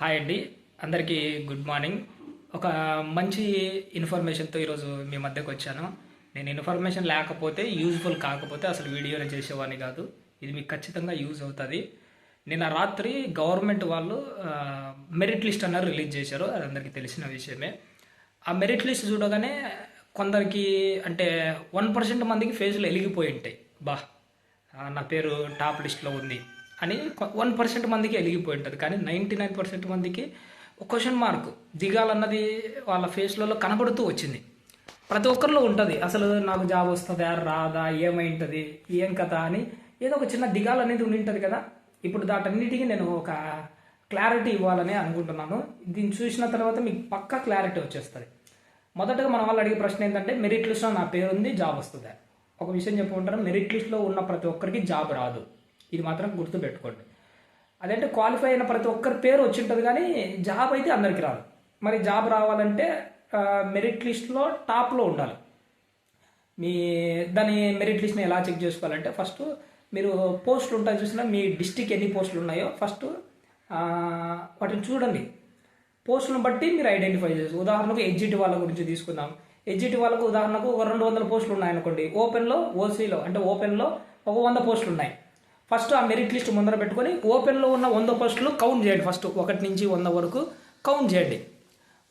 Hi అండి. అందరికీ good morning. ఒక మంచి ఇన్ఫర్మేషన్తో ఈరోజు మీ మధ్యకు వచ్చాను. నేను ఇన్ఫర్మేషన్ లేకపోతే యూజ్ఫుల్ కాకపోతే అసలు వీడియోలు చేసేవాడిని కాదు. ఇది మీకు ఖచ్చితంగా యూజ్ అవుతుంది. నిన్న రాత్రి గవర్నమెంట్ వాళ్ళు మెరిట్ లిస్ట్ అన్నారు రిలీజ్ చేశారు. అది అందరికీ తెలిసిన విషయమే. ఆ మెరిట్ లిస్ట్ చూడగానే కొందరికి అంటే వన్ పర్సెంట్ మందికి ఫేజ్లు వెలిగిపోయి ఉంటాయి. బా నా పేరు టాప్ లిస్ట్లో ఉంది. అని వన్ పర్సెంట్ మందికి వెలిగిపోయి ఉంటుంది కానీ నైంటీ నైన్ పర్సెంట్ మందికి ఒక క్వశ్చన్ మార్క్ దిగాలన్నది వాళ్ళ ఫేస్లలో కనబడుతూ వచ్చింది. ప్రతి ఒక్కరిలో ఉంటుంది. అసలు నాకు జాబ్ వస్తుందా? రాదా? ఏమైంటుంది? ఏం కథ అని ఏదో ఒక చిన్న దిగాలు అనేది ఉండి ఉంటుంది కదా. ఇప్పుడు దాటన్నిటికీ నేను ఒక క్లారిటీ ఇవ్వాలని అనుకుంటున్నాను. దీన్ని చూసిన తర్వాత మీకు పక్కా క్లారిటీ వచ్చేస్తుంది. మొదటగా మన వాళ్ళు అడిగే ప్రశ్న ఏంటంటే మెరిట్ లిస్ట్లో నా పేరు ఉంది జాబ్ వస్తుందా? ఒక విషయం చెప్పుకుంటారు. మెరిట్ లిస్ట్లో ఉన్న ప్రతి ఒక్కరికి జాబ్ రాదు. ఇది మాత్రం గుర్తుపెట్టుకోండి. అదంటే క్వాలిఫై అయిన ప్రతి ఒక్కరి పేరు వచ్చి ఉంటుంది కానీ జాబ్ అయితే అందరికీ రాదు. మరి జాబ్ రావాలంటే మెరిట్ లిస్ట్లో టాప్లో ఉండాలి. మీ దాని మెరిట్ లిస్ట్ని ఎలా చెక్ చేసుకోవాలంటే ఫస్ట్ మీరు పోస్టులు ఉంటాయి చూసినా మీ డిస్టిక్ ఎన్ని పోస్టులు ఉన్నాయో ఫస్ట్ వాటిని చూడండి. పోస్టులను బట్టి మీరు ఐడెంటిఫై చేస్తారు ఉదాహరణకు ఎగ్జిట్ వాళ్ళ గురించి తీసుకుందాం. ఎగ్జిట్ వాళ్ళకు ఉదాహరణకు ఒక రెండు వందల పోస్టులు ఉన్నాయనుకోండి. ఓపెన్లో ఓసీలో అంటే ఓపెన్లో ఒక వంద పోస్టులు ఉన్నాయి. ఫస్ట్ ఆ మెరిట్ లిస్ట్ ముందర పెట్టుకొని ఓపెన్లో ఉన్న వంద పోస్టులు కౌంట్ చేయండి ఫస్ట్ ఒకటి నుంచి వంద వరకు కౌంట్ చేయండి.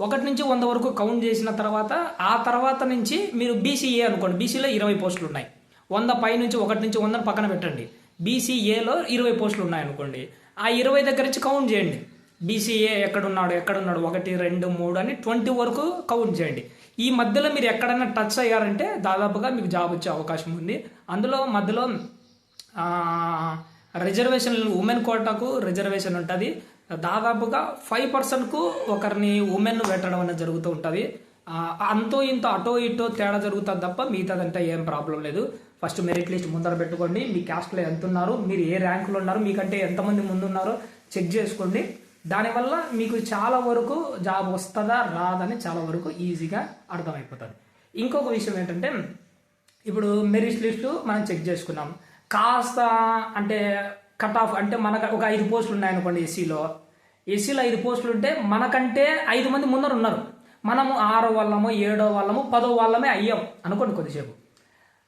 ఒకటి నుంచి వంద వరకు కౌంట్ చేసిన తర్వాత ఆ తర్వాత నుంచి మీరు బీసీఏ అనుకోండి. బీసీలో ఇరవై పోస్టులు ఉన్నాయి. వంద పై నుంచి ఒకటి నుంచి వందని పక్కన పెట్టండి. బీసీఏలో ఇరవై పోస్టులు ఉన్నాయి అనుకోండి. ఆ ఇరవై దగ్గర నుంచి కౌంట్ చేయండి. బీసీఏ ఎక్కడున్నాడు ఎక్కడున్నాడు? ఒకటి రెండు మూడు అని ట్వంటీ వరకు కౌంట్ చేయండి. ఈ మధ్యలో మీరు ఎక్కడైనా టచ్ అయ్యారంటే దాదాపుగా మీకు జాబ్ వచ్చే అవకాశం ఉంది. అందులో మధ్యలో రిజర్వేషన్ ఉమెన్ కోటాకు రిజర్వేషన్ ఉంటుంది. దాదాపుగా ఫైవ్ పర్సెంట్కు ఒకరిని ఉమెన్ పెట్టడం అనేది జరుగుతూ ఉంటుంది. అంతో ఇంత అటో ఇటో తేడా జరుగుతుంది తప్ప మిగతాదంటే ఏం ప్రాబ్లం లేదు. ఫస్ట్ మెరిట్ లిస్ట్ ముందర పెట్టుకోండి. మీ క్యాస్ట్లో ఎంత ఉన్నారు మీరు ఏ ర్యాంకులో ఉన్నారు మీకంటే ఎంతమంది ముందు ఉన్నారో చెక్ చేసుకోండి. దానివల్ల మీకు చాలా వరకు జాబ్ వస్తుందా రాదని చాలా వరకు ఈజీగా అర్థమైపోతుంది. ఇంకొక విషయం ఏంటంటే ఇప్పుడు మెరిట్ లిస్టు మనం చెక్ చేసుకున్నాం. కాస్త అంటే కట్ ఆఫ్ అంటే మనకు ఒక ఐదు పోస్టులు ఉన్నాయనుకోండి ఎస్సీలో ఎస్సీలో ఐదు పోస్టులు ఉంటే మనకంటే ఐదు మంది ముందర ఉన్నారు. మనము ఆరో వాళ్ళము ఏడో వాళ్ళము పదో వాళ్ళమే అయ్యాం అనుకోండి కొద్దిసేపు.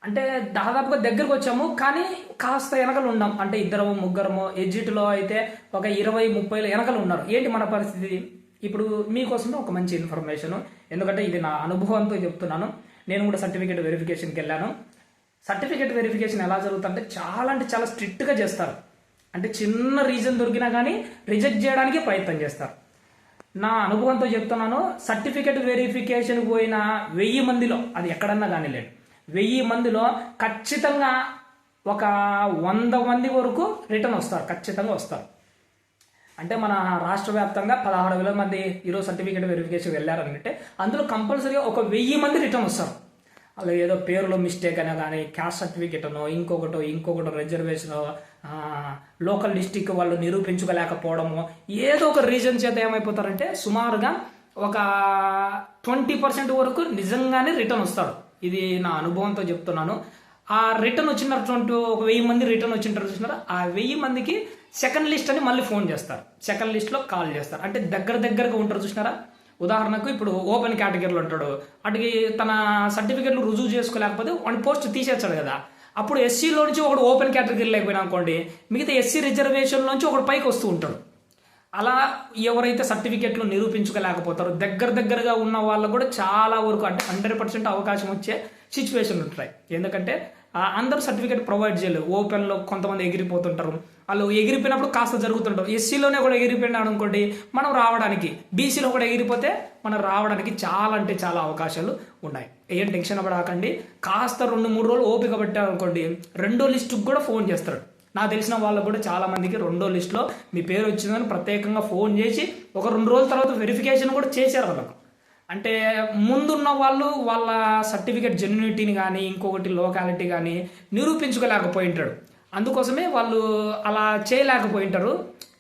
అంటే దాదాపుగా దగ్గరకు వచ్చాము కానీ కాస్త వెనకలు ఉన్నాం. అంటే ఇద్దరము ముగ్గురము ఎగ్జిట్లో అయితే ఒక ఇరవై ముప్పైలో వెనకలు ఉన్నారు. ఏంటి మన పరిస్థితి? ఇప్పుడు మీకోసమే ఒక మంచి ఇన్ఫర్మేషన్. ఎందుకంటే ఇది నా అనుభవంతో చెప్తున్నాను. నేను కూడా సర్టిఫికేట్ వెరిఫికేషన్కి వెళ్ళాను. సర్టిఫికేట్ వెరిఫికేషన్ ఎలా జరుగుతుందంటే చాలా అంటే చాలా స్ట్రిక్ట్గా చేస్తారు. అంటే చిన్న రీజన్ దొరికినా కానీ రిజెక్ట్ చేయడానికి ప్రయత్నం చేస్తారు. నా అనుభవంతో చెప్తున్నాను సర్టిఫికేట్ వెరిఫికేషన్ పోయిన వెయ్యి మందిలో అది ఎక్కడన్నా కానీ లేదు. వెయ్యి మందిలో ఖచ్చితంగా ఒక వంద మంది వరకు రిటర్న్ వస్తారు ఖచ్చితంగా వస్తారు. అంటే మన రాష్ట్ర వ్యాప్తంగా పదహారు వేల మంది ఈరోజు సర్టిఫికేట్ వెరిఫికేషన్ వెళ్ళారంటే అందులో కంపల్సరీగా ఒక వెయ్యి మంది రిటర్న్ వస్తారు. అలా ఏదో పేరులో మిస్టేక్ అయినా కానీ క్యాస్ట్ సర్టిఫికేట్ అనో ఇంకొకటో ఇంకొకటో రిజర్వేషన్ లోకల్ డిస్టిక్ వాళ్ళు నిరూపించుకోలేకపోవడము ఏదో ఒక రీజన్ చేత ఏమైపోతారంటే సుమారుగా ఒక ట్వంటీ పర్సెంట్ వరకు నిజంగానే రిటర్న్ వస్తారు ఇది నా అనుభవంతో చెప్తున్నాను. ఆ రిటర్న్ వచ్చినటువంటి ఒక వెయ్యి మంది రిటర్న్ వచ్చింటారు చూసినారా? ఆ వెయ్యి మందికి సెకండ్ లిస్ట్ అని మళ్ళీ ఫోన్ చేస్తారు. సెకండ్ లిస్ట్లో కాల్ చేస్తారు. అంటే దగ్గర దగ్గరగా ఉంటారు చూసినారా? ఉదాహరణకు ఇప్పుడు ఓపెన్ కేటగిరీలో ఉంటాడు. అటుకి తన సర్టిఫికెట్లు రుజువు చేసుకోలేకపోతే వాడి పోస్ట్ తీసేస్తాడు కదా. అప్పుడు ఎస్సీలో నుంచి ఒకడు ఓపెన్ కేటగిరీ లేకపోయినా అనుకోండి మిగతా ఎస్సీ రిజర్వేషన్ నుంచి ఒకడు పైకి వస్తూ ఉంటాడు. అలా ఎవరైతే సర్టిఫికెట్లు నిరూపించుకోలేకపోతారో దగ్గర దగ్గరగా ఉన్న వాళ్ళకు కూడా చాలా వరకు అంటే హండ్రెడ్ పర్సెంట్ అవకాశం వచ్చే సిచ్యువేషన్ ఉంటాయి. ఎందుకంటే అందరూ సర్టిఫికేట్ ప్రొవైడ్ చేయలేరు. ఓపెన్లో కొంతమంది ఎగిరిపోతుంటారు. వాళ్ళు ఎగిరిపోయినప్పుడు కాస్త జరుగుతుంటారు. ఎస్సీలోనే కూడా ఎగిరిపోయినాడు అనుకోండి మనం రావడానికి బీసీలో కూడా ఎగిరిపోతే మనం రావడానికి చాలా అంటే చాలా అవకాశాలు ఉన్నాయి. ఏం టెన్షన్ పడకండి. కాస్త రెండు మూడు రోజులు ఓపిక పెట్టారు అనుకోండి రెండో లిస్టుకు కూడా ఫోన్ చేస్తాడు. నాకు తెలిసిన వాళ్ళకు కూడా చాలా మందికి రెండో లిస్ట్లో మీ పేరు వచ్చిందని ప్రత్యేకంగా ఫోన్ చేసి ఒక రెండు రోజుల తర్వాత వెరిఫికేషన్ కూడా చేశారు వాళ్ళకు. అంటే ముందున్న వాళ్ళు వాళ్ళ సర్టిఫికేట్ జెన్యునిటీని కానీ ఇంకొకటి లోకాలిటీ కానీ నిరూపించుకోలేకపోయి ఉంటాడు అందుకోసమే వాళ్ళు అలా చేయలేకపోయి ఉంటారు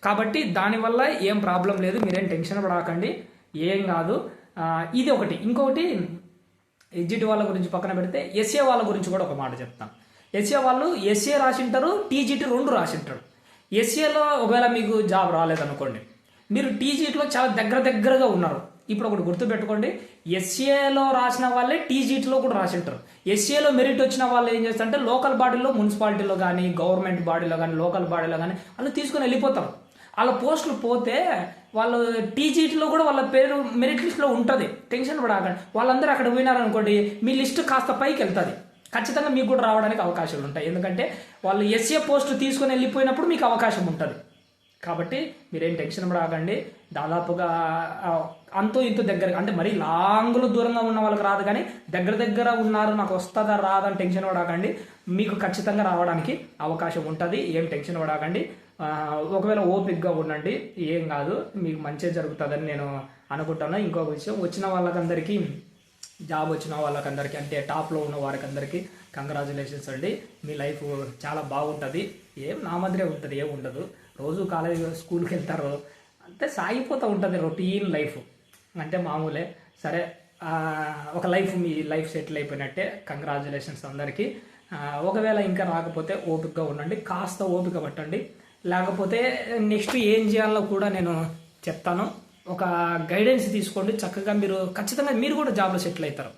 కాబట్టి దానివల్ల ఏం ప్రాబ్లం లేదు మీరేం టెన్షన్ పడకండి ఏం కాదు. ఇది ఒకటి. ఇంకొకటి ఎగ్జిట్ వాళ్ళ గురించి పక్కన పెడితే ఎస్ఏ వాళ్ళ గురించి కూడా ఒక మాట చెప్తాను ఎస్ఏ వాళ్ళు ఎస్ఏ రాసింటారు టీజీటీ రెండు రాసింటారు. ఎస్ఏలో ఒకవేళ మీకు జాబ్ రాలేదనుకోండి మీరు టీజీటీలో చాలా దగ్గర దగ్గరగా ఉన్నారు. ఇప్పుడు ఒకటి గుర్తుపెట్టుకోండి. ఎస్ఏలో రాసిన వాళ్ళే టీజీటీలో కూడా రాసి ఉంటారు ఎస్ఏలో మెరిట్ వచ్చిన వాళ్ళు ఏం చేస్తారంటే లోకల్ బాడీలో మున్సిపాలిటీలో కానీ గవర్నమెంట్ బాడీలో కానీ లోకల్ బాడీలో కానీ వాళ్ళు తీసుకుని వెళ్ళిపోతారు. వాళ్ళ పోస్టులు పోతే వాళ్ళు టీజీటీలో కూడా వాళ్ళ పేరు మెరిట్ లిస్ట్లో ఉంటుంది. టెన్షన్ పడకండి. వాళ్ళందరూ అక్కడ పోయినారనుకోండి మీ లిస్ట్ కాస్త పైకి వెళ్తుంది. ఖచ్చితంగా మీకు కూడా రావడానికి అవకాశాలు ఉంటాయి. ఎందుకంటే వాళ్ళు ఎస్ఏ పోస్ట్ తీసుకొని వెళ్ళిపోయినప్పుడు మీకు అవకాశం ఉంటుంది. కాబట్టి మీరేం టెన్షన్ పడకండి. దాదాపుగా అంతో ఇంతో దగ్గర అంటే మరీ లాంగ్లో దూరంగా ఉన్న వాళ్ళకి రాదు కానీ దగ్గర దగ్గర ఉన్నారు నాకు వస్తుందా రాదని టెన్షన్ పడకండి. మీకు ఖచ్చితంగా రావడానికి అవకాశం ఉంటుంది ఏం టెన్షన్ పడకండి. ఒకవేళ ఓపిక్గా ఉండండి ఏం కాదు మీకు మంచిగా జరుగుతుందని నేను అనుకుంటాను. ఇంకొక విషయం వచ్చిన వాళ్ళకందరికీ జాబ్ వచ్చిన వాళ్ళకందరికీ అంటే టాప్లో ఉన్న వారికి అందరికీ కంగ్రాచులేషన్స్ అండి. మీ లైఫ్ చాలా బాగుంటుంది. ఏం నా మాదిరే ఉంటుంది ఏం ఉండదు. రోజు కాలేజ్ స్కూల్కి వెళ్తారు. అంతే సాగిపోతూ ఉంటుంది రొటీన్ లైఫ్. అంటే మామూలే. సరే ఒక లైఫ్ మీ లైఫ్ సెటిల్ అయిపోయినట్టే. కంగ్రాచులేషన్స్ అందరికీ. ఒకవేళ ఇంకా రాకపోతే ఓపికగా ఉండండి. కాస్త ఓపిక పట్టండి. లేకపోతే నెక్స్ట్ ఏం చేయాలో కూడా నేను చెప్తాను. ఒక గైడెన్స్ తీసుకోండి. చక్కగా మీరు ఖచ్చితంగా మీరు కూడా జాబ్లో సెటిల్ అవుతారు.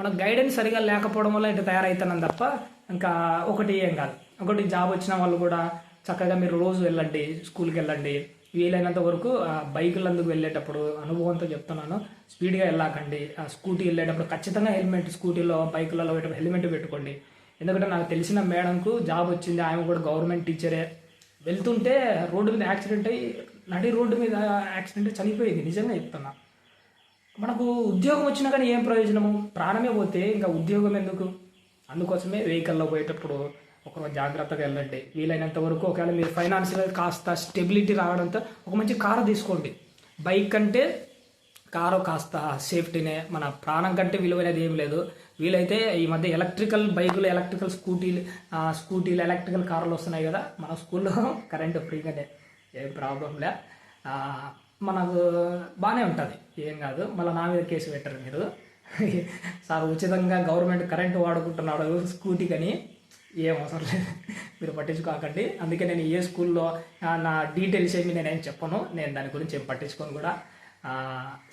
మనం గైడెన్స్ సరిగా లేకపోవడం వల్ల ఇటు తయారవుతున్నాను తప్ప ఇంకా ఒకటి ఏం కాదు. ఒకటి జాబ్ వచ్చిన వాళ్ళు కూడా చక్కగా మీరు రోజు వెళ్ళండి స్కూల్కి వెళ్ళండి. వీలైనంత వరకు ఆ బైకులందుకు వెళ్ళేటప్పుడు అనుభవంతో చెప్తున్నాను. స్పీడ్గా వెళ్ళాకండి. ఆ స్కూటీ వెళ్ళేటప్పుడు ఖచ్చితంగా హెల్మెట్ స్కూటీలో బైకులలో పెట్టేటప్పుడు హెల్మెట్ పెట్టుకోండి. ఎందుకంటే నాకు తెలిసిన మేడంకు జాబ్ వచ్చింది. ఆమె కూడా గవర్నమెంట్ టీచరే. వెళ్తుంటే రోడ్డు మీద యాక్సిడెంట్ అయ్యి నడి రోడ్డు మీద యాక్సిడెంట్ అయి చనిపోయింది. నిజంగా చెప్తున్నా. మనకు ఉద్యోగం వచ్చినా కానీ ఏం ప్రయోజనము? ప్రాణమే పోతే ఇంకా ఉద్యోగం ఎందుకు? అందుకోసమే వెహికల్లో పోయేటప్పుడు ఒక జాగ్రత్తగా వెళ్ళండి. వీలైనంత వరకు ఒకవేళ మీరు ఫైనాన్షియల్ కాస్త స్టెబిలిటీ రావడంతో ఒక మంచి కారు తీసుకోండి. బైక్ అంటే కారు కాస్త సేఫ్టీనే మన ప్రాణం కంటే విలువైనది ఏం లేదు. వీలైతే ఈ మధ్య ఎలక్ట్రికల్ బైకులు ఎలక్ట్రికల్ స్కూటీలు స్కూటీలు ఎలక్ట్రికల్ కార్లు వస్తున్నాయి కదా మన స్కూల్లో కరెంటు ఫ్రీగానే ఏం ప్రాబ్లం లే. మనకు బాగానే ఉంటుంది. ఏం కాదు మళ్ళీ నా మీద కేసు పెట్టరు మీరు. సార్ ఉచితంగా గవర్నమెంట్ కరెంటు వాడుకుంటున్నాడు స్కూటీ కానీ. ఏం అవసరం లేదు. మీరు పట్టించుకోకండి. అందుకే నేను ఏ స్కూల్లో నా డీటెయిల్స్ ఏమి నేనేం చెప్పను. నేను దాని గురించి ఏం పట్టించుకోను కూడా.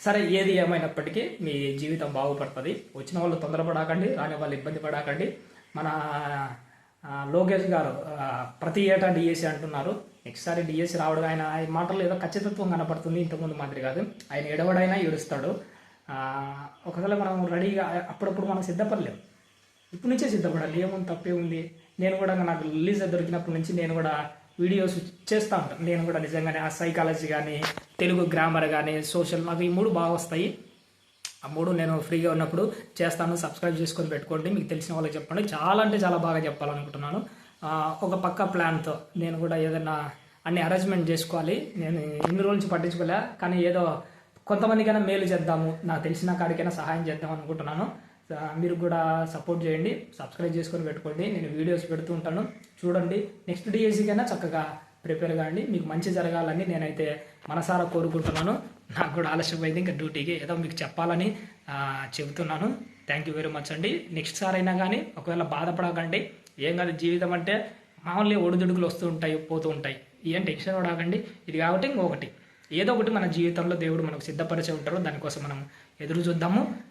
సరే ఏది ఏమైనప్పటికీ మీ జీవితం బాగుపడుతుంది. వచ్చిన వాళ్ళు తొందరపడకండి రాని వాళ్ళు ఇబ్బంది పడకండి. మన లోకేష్ గారు ప్రతి ఏటా డిఎస్సి అంటున్నారు. నెక్స్ట్ సారి డిఎస్సి రావడం ఆయన మాటలు ఏదో ఖచ్చితత్వం కనపడుతుంది. ఇంతకుముందు మాదిరి కాదు. ఆయన ఎడవడైనా ఏడుస్తాడు. ఒకవేళ మనం రెడీగా అప్పుడప్పుడు మనం సిద్ధపడలేం. ఇప్పటి నుంచే సిద్ధపడాలి ఏముంది తప్పే ఉంది. నేను కూడా నాకు రిలీజ్ దొరికినప్పటి నుంచి నేను కూడా వీడియోస్ చేస్తూ ఉంటాను నేను కూడా నిజంగానే ఆ సైకాలజీ కానీ తెలుగు గ్రామర్ కానీ సోషల్ నాకు ఈ మూడు బాగా వస్తాయి. ఆ మూడు నేను ఫ్రీగా ఉన్నప్పుడు చేస్తాను. సబ్స్క్రైబ్ చేసుకొని పెట్టుకోండి. మీకు తెలిసిన వాళ్ళకి చెప్పండి. చాలా అంటే చాలా బాగా చెప్పాలనుకుంటున్నాను. ఒక పక్క ప్లాన్తో నేను కూడా ఏదైనా అన్ని అరేంజ్మెంట్ చేసుకోవాలి. నేను ఇన్ని రోజుల నుంచి పట్టించుకోలే. కానీ ఏదో కొంతమందికైనా మేలు చేద్దాము. నాకు తెలిసిన కాడికైనా సహాయం చేద్దాం అనుకుంటున్నాను. మీరు కూడా సపోర్ట్ చేయండి సబ్స్క్రైబ్ చేసుకొని పెట్టుకోండి. నేను వీడియోస్ పెడుతూ ఉంటాను. చూడండి నెక్స్ట్ డిఎస్సికైనా చక్కగా ప్రిపేర్ కాండి. మీకు మంచి జరగాలని నేనైతే మనసారా కోరుకుంటున్నాను. నాకు కూడా ఆలస్యమైంది ఇంకా డ్యూటీకి ఏదో మీకు చెప్పాలని చెబుతున్నాను. థ్యాంక్ యూ వెరీ మచ్ అండి. నెక్స్ట్ సార్ అయినా కానీ ఒకవేళ బాధపడకండి. ఏం కాదు జీవితం అంటే మామూలుగా ఒడిదుడుకులు వస్తూ ఉంటాయి పోతూ ఉంటాయి. ఏం టెన్షన్ పడకండి. ఇది కాబట్టి ఇంకొకటి. ఏదో ఒకటి మన జీవితంలో దేవుడు మనకు సిద్ధపరిచే ఉంటారు. దానికోసం మనం ఎదురు చూద్దాము.